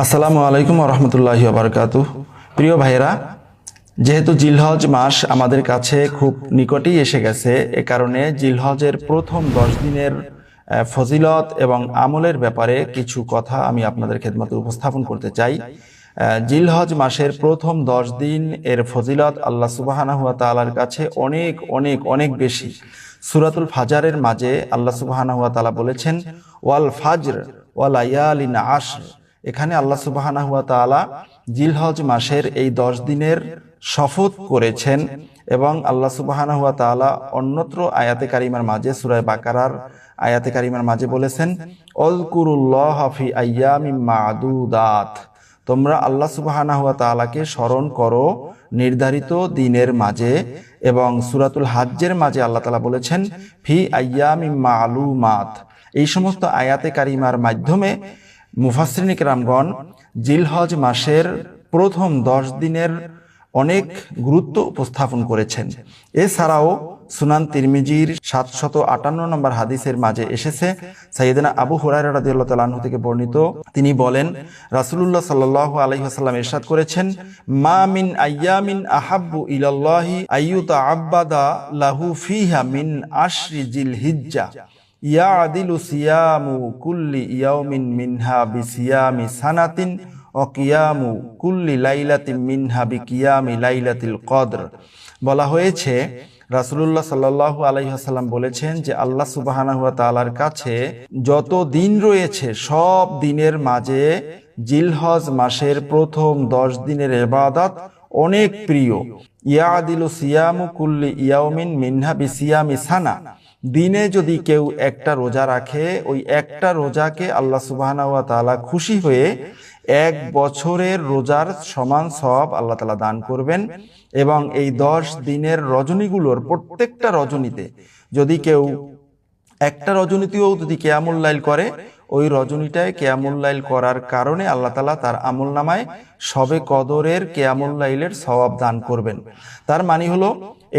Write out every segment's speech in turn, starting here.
আসসালামু আলাইকুম রহমতুল্লাহি বারকাতু প্রিয় ভাইয়েরা, যেহেতু জিলহজ মাস আমাদের কাছে খুব নিকটেই এসে গেছে, এ কারণে জিলহজের প্রথম দশ দিনের ফজিলত এবং আমলের ব্যাপারে কিছু কথা আমি আপনাদের খেদমতে উপস্থাপন করতে চাই। জিলহজ মাসের প্রথম দশ দিন এর ফজিলত আল্লাহ সুবাহানা হুয়া তালার কাছে অনেক অনেক অনেক বেশি। সুরাতুল ফাজারের মাঝে আল্লাহ সুবাহানা হুয়া তালা বলেছেন, ওয়াল ফাজর ওয়াল আয়ালিন আশর। এখানে আল্লাহ সুবাহানা হুয়া তাআলা জিলহজ মাসের এই দশ দিনের শপথ করেছেন এবং আল্লাহ সুবাহানা হুয়া তাআলা অন্যত্র আয়াতে কারিমার মাঝে সুরায় বাকারার আয়াতে কারিমার মাঝে বলেছেন অলকুরুল্লাহ ফি আয়ামি মাদুদাত। তোমরা আল্লাহ সুবাহানা হুয়া তাআলাকে স্মরণ করো নির্ধারিত দিনের মাঝে এবং সুরাতুল হাজ্জের মাঝে আল্লাহ তালা বলেছেন, ফি আয়ামি মালুমাত। এই সমস্ত আয়াতে কারিমার মাধ্যমে মুফাসরিনিক রামগণ জিলহজ মাসের প্রথম দশ দিনের অনেক গুরুত্ব উপস্থাপন করেছেন। এছাড়াও সুনান তিরমিজির সাতশত আটান্ন নম্বর হাদিসের মাঝে এসেছে, সাইয়েদনা আবু তাআলা আনহু থেকে বর্ণিত। তিনি বলেন, রাসূলুল্লাহ সাল্লাল্লাহু আলাইহি ওয়াসাল্লাম ইরশাদ করেছেন, মা মিন আইয়ামিন আহাব্বু ইলাল্লাহি আইয়ুতা আব্বাদা লাহু ফিহা মিন আশরি জিল হিজ্জা ইয়াদিলু সিয়ামু কুল্লি ইয়াউমিন মিনহা বিসিয়ামি সানাতিন ও কিয়ামু কুল্লি লাইলাতিন মিনহা বিকিয়ামি লাইলাতিল কদর। বলা হয়েছে, রাসূলুল্লাহ সাল্লাল্লাহু আলাইহি ওয়াসাল্লাম বলেছেন যে আল্লাহ সুবহানাহু ওয়া তাআলার কাছে যত দিন রয়েছে, সব দিনের মাঝে জিলহজ মাসের প্রথম দশ দিনের ইবাদত অনেক প্রিয়। ইয়াদিলু সিয়ামু কুল্লি ইয়াউমিন মিনহা বিসিয়ামি সানা। দিনে যদি কেউ একটা রোজা রাখে, ওই একটা রোজাকে আল্লাহ সুবাহানা ওয়া তাআলা খুশি হয়ে এক বছরের রোজার সমান সব আল্লাহ তালা দান করবেন এবং এই দশ দিনের রজনীগুলোর প্রত্যেকটা রজনীতে যদি কেউ একটা রজনীতেও যদি কেয়ামুল্লাইল করে ওই রজনীটায় কেয়ামুল লাইল করার কারণে আল্লাহ তালা তার আমল নামায় সবে কদরের কেয়ামুল লাইলের সওয়াব দান করবেন। তার মানে হলো,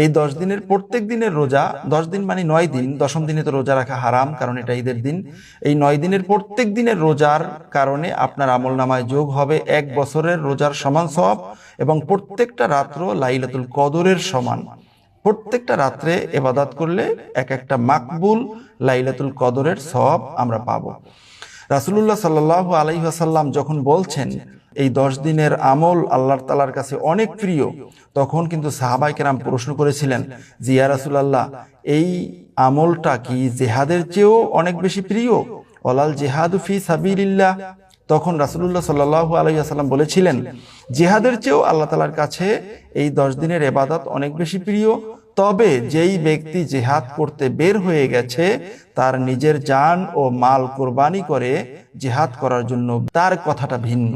এই দশ দিনের প্রত্যেক দিনের রোজা, দশ দিন মানে নয় দিন, দশম দিনে তো রোজা রাখা হারাম, কারণ এটা ঈদের দিন। এই নয় দিনের প্রত্যেক দিনের রোজার কারণে আপনার আমল নামায় যোগ হবে এক বছরের রোজার সমান সব এবং প্রত্যেকটা রাত্র লাইলাতুল কদরের সমান। প্রত্যেকটা রাত্রে এবাদাত করলে এক একটা মাকবুল লাইলাতুল কদরের সব আমরা পাবো। রাসুলুল্লাহ সাল্লাহ আলাইহাসাল্লাম যখন বলছেন, এই দশ দিনের আমল আল্লাহ তালার কাছে অনেক প্রিয়, তখন কিন্তু সাহাবাই কেরাম প্রশ্ন করেছিলেন জিয়া রাসুলাল্লাহ, এই আমলটা কি জেহাদের চেয়েও অনেক বেশি প্রিয়? অলাল জেহাদু ফি সাবিলিল্লাহ। তখন রাসুলুল্লাহ সাল্লাহ আলাইসাল্লাম বলেছিলেন, জেহাদের চেয়েও আল্লাহ তালার কাছে এই দশ দিনের এবাদত অনেক বেশি প্রিয়। তবে যেই ব্যক্তি জেহাদ করতে বের হয়ে গেছে, তার নিজের জান ও মাল কোরবানি করে জেহাদ করার জন্য তার কথাটা ভিন্ন।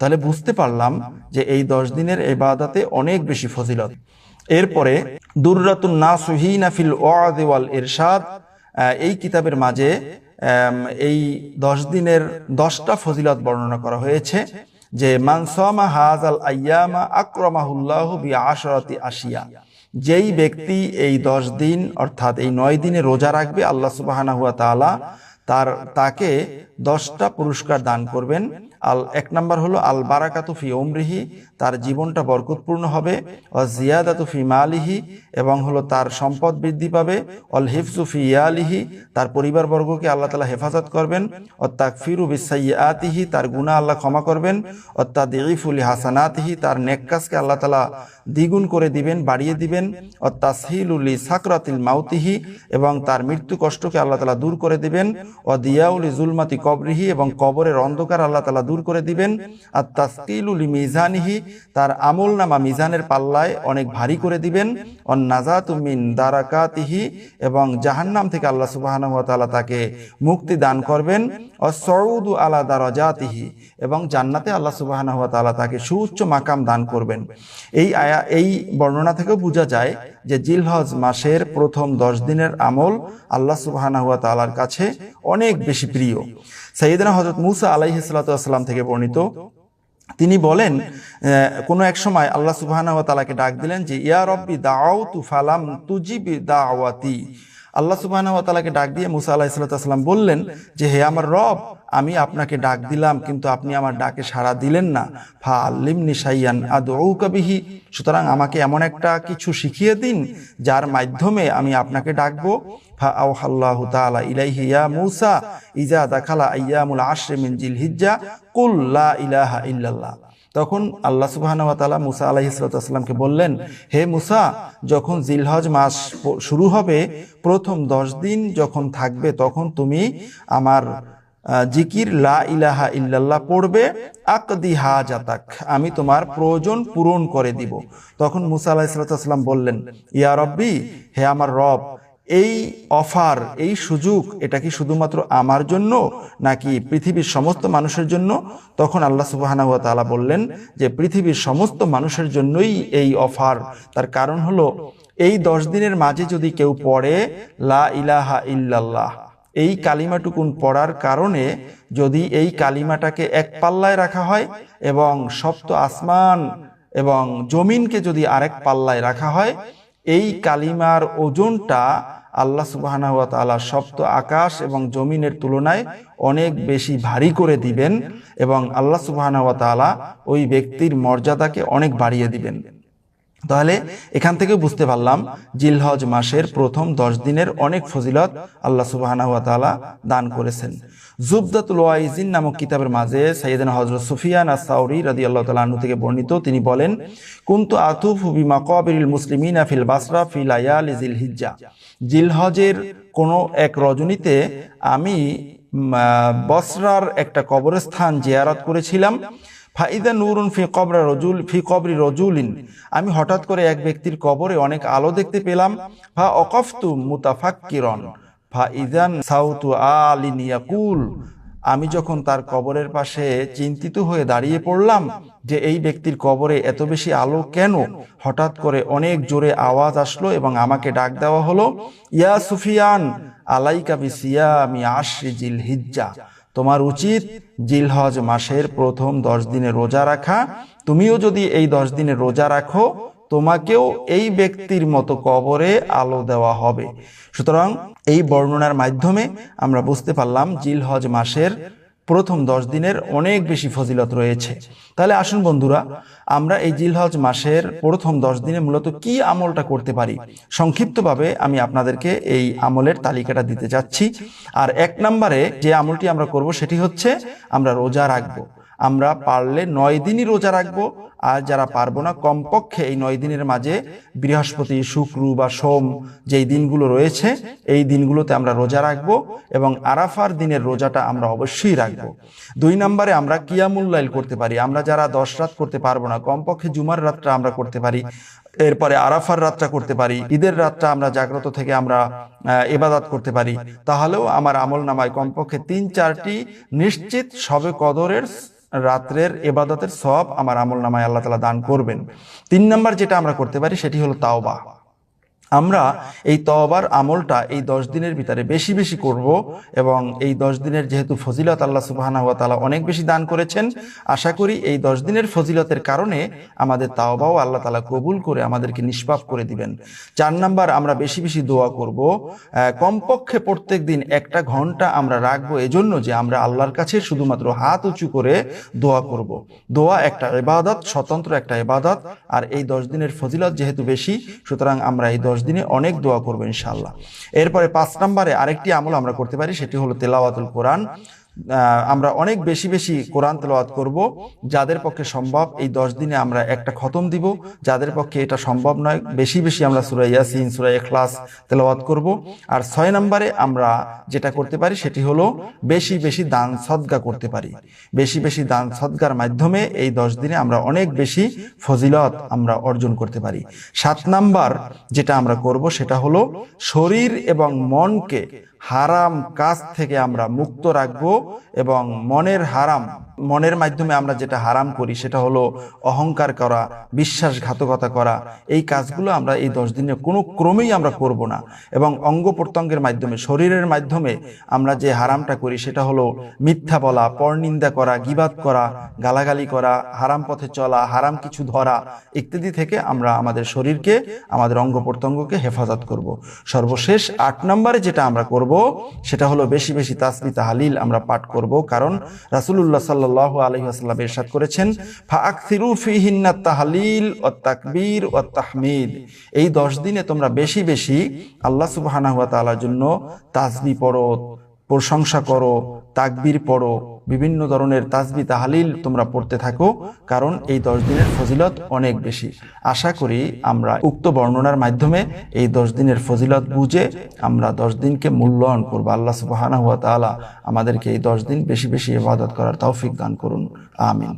তাহলে বুঝতে পারলাম যে এই দশ দিনের এবাদতে অনেক বেশি ফজিলত। এরপরে, দুর্রাতুন না সুহিনা ফিল ওয়াল এরশাদ এই কিতাবের মাঝে এই দশ দিনের দশটা ফজিলত বর্ণনা করা হয়েছে যে মানসমা হাজ আল আয়ামা আক্রমাহুল্লাহ বি আশরাতি আসিয়া যেই ব্যক্তি এই দশ দিন, অর্থাৎ এই নয় দিনে রোজা রাখবে, আল্লাহ সুবাহানা হুয়া তালা তার, তাকে দশটা পুরস্কার দান করবেন। আল এক নম্বর হলো আল বারাকাতু ফি ওমরিহি তার জীবনটা বরকতপূর্ণ হবে ও জিয়াদাতু ফি মালিহি, এবং হলো তার সম্পদ বৃদ্ধি পাবে অল হিফজু ফি ইয়ালিহি, তার পরিবারবর্গকে আল্লাহ তালা হেফাজত করবেন ও তাকফিরু বিসাইয়াতিহি, তার গুনাহ আল্লাহ ক্ষমা করবেন ও তা দিফুলি হাসানাতিহি তার নেককাসকে আল্লাহ তালা দ্বিগুণ করে দিবেন, বাড়িয়ে দিবেন ও তাসহিলুলি সাকরাতিল মাউতিহি, এবং তার মৃত্যু কষ্টকে আল্লাহ তালা দূর করে দিবেন ও দিয়াউলি জুলমাতি কবরিহি, এবং কবরের অন্ধকার আল্লাহ তালা দূর করে দিবেন। আর তাস্কিলুলি মিজানিহি তার আমল নামা মিজানের পাল্লায় অনেক ভারী করে দিবেন। ও নাজাতু মিন দারাকাতিহি, এবং জাহান্নাম থেকে আল্লাহ সুবহানাহু ওয়া তাআলা তাকে মুক্তি দান করবেন। ও সউদু আলা দারাজাতিহি, এবং জান্নাতে আল্লাহ সুবহানাহু ওয়া তাআলা তাকে সুউচ্চ মাকাম দান করবেন। এই আয়া, এই বর্ণনা থেকেও বোঝা যায় যে জিলহজ মাসের প্রথম দশ দিনের আমল আল্লাহ সুবাহানা হুয়া তালার কাছে অনেক বেশি প্রিয়। সাইদিনা হজরত মুসা আলাইহ সালাম থেকে বর্ণিত, তিনি বলেন কোনো এক সময় আল্লাহ সুবাহানা ওয়া তালাকে ডাক দিলেন যে, ইয়া রব্বি তু ফালাম তুজিবি দাওয়াতি। আল্লাহ সুবাহ তালাকে ডাক দিয়ে মুসা আল্লাহ সাল্লাম বললেন যে, হে আমার রব, আমি আপনাকে ডাক দিলাম, কিন্তু আপনি আমার ডাকে সাড়া দিলেন না। ফা আল্লিম নিশাইয়ান আদৌকাবিহি সুতরাং আমাকে এমন একটা কিছু শিখিয়ে দিন, যার মাধ্যমে আমি আপনাকে ডাকবো। ফা আল্লাহ তাআলা ইলাইহি ইয়া মূসা ইজা দাখালা আইয়ামুল আশরি মিন জিলহিজ্জা। কুল লা ইলাহা ইল্লাল্লাহ। তখন আল্লাহ সুবাহান তালা মুসা আলাহিসাল্লামকে বললেন, হে মুসা, যখন জিলহজ মাস শুরু হবে, প্রথম দশ দিন যখন থাকবে, তখন তুমি আমার জিকির লা ইলাহা ইল্লাল্লাহ পড়বে, আকদি হাজাতাক, আমি তোমার প্রয়োজন পূরণ করে দিব। তখন মুসা আলাহিসাল্লাম বললেন, ইয়া রব্বি, হে আমার রব এই অফার, এই সুযোগ, এটা কি শুধুমাত্র আমার জন্য নাকি পৃথিবীর সমস্ত মানুষের জন্য? তখন আল্লাহ সুবাহানা ওয়া তাআলা বললেন যে, পৃথিবীর সমস্ত মানুষের জন্যই এই অফার। তার কারণ হলো, এই দশ দিনের মাঝে যদি কেউ পড়ে, লা ইলাহা ইল্লাল্লাহ, এই কালিমাটুকুন পড়ার কারণে যদি এই কালিমাটাকে এক পাল্লায় রাখা হয় এবং সপ্ত আসমান এবং জমিনকে যদি আরেক পাল্লায় রাখা হয়, এই কালিমার ওজনটা আল্লাহ সুবাহানা ওয়া তাআলা সপ্ত আকাশ এবং জমিনের তুলনায় অনেক বেশি ভারী করে দিবেন এবং আল্লাহ সুবাহানা ওয়া তাআলা ওই ব্যক্তির মর্যাদাকে অনেক বাড়িয়ে দিবেন। তাহলে এখান থেকে বুঝতে পারলাম জিলহজ মাসের প্রথম দশ দিনের অনেক ফজিলত আল্লাহ সুবাহানা ওয়া তাআলা দান করেছেন। জুবদাতুল ওয়াইজিন নামক কিতাবের মাঝে সাইয়েদানা হযরত সুফিয়ান আস-সাউরি রাদিয়াল্লাহু তাআলা আনহু থেকে বর্ণিত তিনি বলেন, কুনতু আতুফু বিমাকাবিরিল মুসলিমিনা ফিল বাসরা ফি লায়ালি জিলহিজ্জা। জিলহজের কোনো এক রজনীতে আমি বসরার একটা কবরস্থান জিয়ারত করেছিলাম। ফাইদা নুরুন ফি কবরা রজুল, ফি কবরি রজুলিন। আমি হঠাৎ করে এক ব্যক্তির কবরে অনেক আলো দেখতে পেলাম। ফা অকফতু মুতাফাক্কিরন, ফা ইদান সাউতু আলিন আমি যখন তার কবরের পাশে চিন্তিত হয়ে দাঁড়িয়ে পড়লাম যে এই ব্যক্তির কবরে এত বেশি আলো কেন, হঠাৎ করে অনেক জোরে আওয়াজ আসলো এবং আমাকে ডাক দেওয়া হলো, ইয়া সুফিয়ান, আলাইকা বিসিয়ামি আশরি জিল হিজ্জা তোমার উচিত জিলহজ মাসের প্রথম দশ দিনে রোজা রাখা। তুমিও যদি এই দশ দিনে রোজা রাখো তোমাকেও এই ব্যক্তির মতো কবরে আলো দেওয়া হবে। সুতরাং এই বর্ণনার মাধ্যমে আমরা বুঝতে পারলাম জিলহজ মাসের প্রথম দশ দিনের অনেক বেশি ফজিলত রয়েছে। তাহলে আসুন বন্ধুরা, আমরা এই জিলহজ মাসের প্রথম দশ দিনে মূলত কি আমলটা করতে পারি? সংক্ষিপ্তভাবে আমি আপনাদেরকে এই আমলের তালিকাটা দিতে যাচ্ছি আর এক নম্বরে যে আমলটি আমরা করব সেটি হচ্ছে আমরা রোজা রাখব। আমরা পারলে নয় দিনই রোজা রাখব। আর যারা পারব না, কমপক্ষে এই নয় দিনের মাঝে বৃহস্পতি, শুক্র বা সোম যেই দিনগুলো রয়েছে, এই দিনগুলোতে আমরা রোজা রাখব এবং আরাফার দিনের রোজাটা আমরা অবশ্যই রাখব। দুই নম্বরে আমরা কিয়ামুল্লাইল করতে পারি। আমরা যারা দশ রাত করতে পারব না, কমপক্ষে জুমার রাতটা আমরা করতে পারি। এরপরে আরাফার রাতটা করতে পারি, ঈদের রাতটা আমরা জাগ্রত থেকে আমরা এবাদাত করতে পারি। তাহলেও আমার আমল নামায় কমপক্ষে তিন চারটি নিশ্চিত সবে কদরের রাত্রের এবাদতের সব আমার আমল নামায় আল্লাহ তালা দান করবেন। তিন নম্বর যেটা আমরা করতে পারি সেটি হলো তাওবা। আমরা এই তওবার আমলটা এই দশ দিনের ভিতরে বেশি বেশি করব এবং এই দশ দিনের যেহেতু ফজিলত আল্লাহ সুবাহানা ওয়া তাআলা অনেক বেশি দান করেছেন, আশা করি এই দশ দিনের ফজিলতের কারণে আমাদের তাওবাও আল্লাহ তালা কবুল করে আমাদেরকে নিষ্পাপ করে দিবেন। চার নাম্বার, আমরা বেশি বেশি দোয়া করব। কমপক্ষে প্রত্যেক দিন একটা ঘণ্টা আমরা রাখব এজন্য যে আমরা আল্লাহর কাছে শুধুমাত্র হাত উঁচু করে দোয়া করব। দোয়া একটা এবাদত স্বতন্ত্র একটা এবাদত আর এই দশ দিনের ফজিলত যেহেতু বেশি, সুতরাং আমরা এই দশ দিনে অনেক দোয়া করব ইনশাল্লাহ এরপরে পাঁচ নম্বরে আরেকটি আমল আমরা করতে পারি, সেটি হলো তেলাওয়াতুল কোরআন। আমরা অনেক বেশি বেশি কোরআন তেলাওয়াত করব, যাদের পক্ষে সম্ভব এই দশ দিনে আমরা একটা খতম দিব, যাদের পক্ষে এটা সম্ভব নয়, বেশি বেশি আমরা সুরাই ইয়াসিন সুরাই এখলাস তেলাওয়াত করব। আর ছয় নম্বরে আমরা যেটা করতে পারি সেটি হলো বেশি বেশি দান সদগা করতে পারি। বেশি বেশি দান সদগার মাধ্যমে এই দশ দিনে আমরা অনেক বেশি ফজিলত আমরা অর্জন করতে পারি। সাত নাম্বার যেটা আমরা করব সেটা হলো শরীর এবং মনকে হারাম কাজ থেকে আমরা মুক্ত রাখব এবং মনের হারাম, মনের মাধ্যমে আমরা যেটা হারাম করি সেটা হলো অহংকার করা, বিশ্বাসঘাতকতা করা। এই কাজগুলো আমরা এই দশ দিনে কোনো ক্রমেই আমরা করব না। এবং অঙ্গ প্রত্যঙ্গের মাধ্যমে, শরীরের মাধ্যমে আমরা যে হারামটা করি সেটা হলো মিথ্যা বলা, পরনিন্দা করা, গিবাদ করা, গালাগালি করা, হারাম পথে চলা, হারাম কিছু ধরা ইত্যাদি থেকে আমরা আমাদের শরীরকে, আমাদের অঙ্গ প্রত্যঙ্গকে হেফাজত করব। সর্বশেষ আট নম্বরে যেটা আমরা করব সেটা হলো বেশি বেশি তাসবি তাহালিল আমরা পাঠ করব, কারণ রাসুল্লাহ সাল্লাহ আলহিহাস্লাম এরশাদ করেছেন ফিহিন্না তাহালিল ও তাকবীর ও তাহমিদ। এই দশ দিনে তোমরা বেশি বেশি আল্লাহ সুবাহানা হুয়া তালার জন্য তাসবি পড়ো, প্রশংসা করো, তাকবীর পড়ো বিভিন্ন ধরনের তাজবি তাহালিল তোমরা পড়তে থাকো, কারণ এই দশ দিনের ফজিলত অনেক বেশি। আশা করি আমরা উক্ত বর্ণনার মাধ্যমে এই দশ দিনের ফজিলত বুঝে আমরা দশ দিনকে মূল্যায়ন করব। আল্লাহ সুবাহানা হুয়া তাআলা আমাদেরকে এই দশ দিন বেশি বেশি ইবাদত করার তৌফিক দান করুন। আমিন।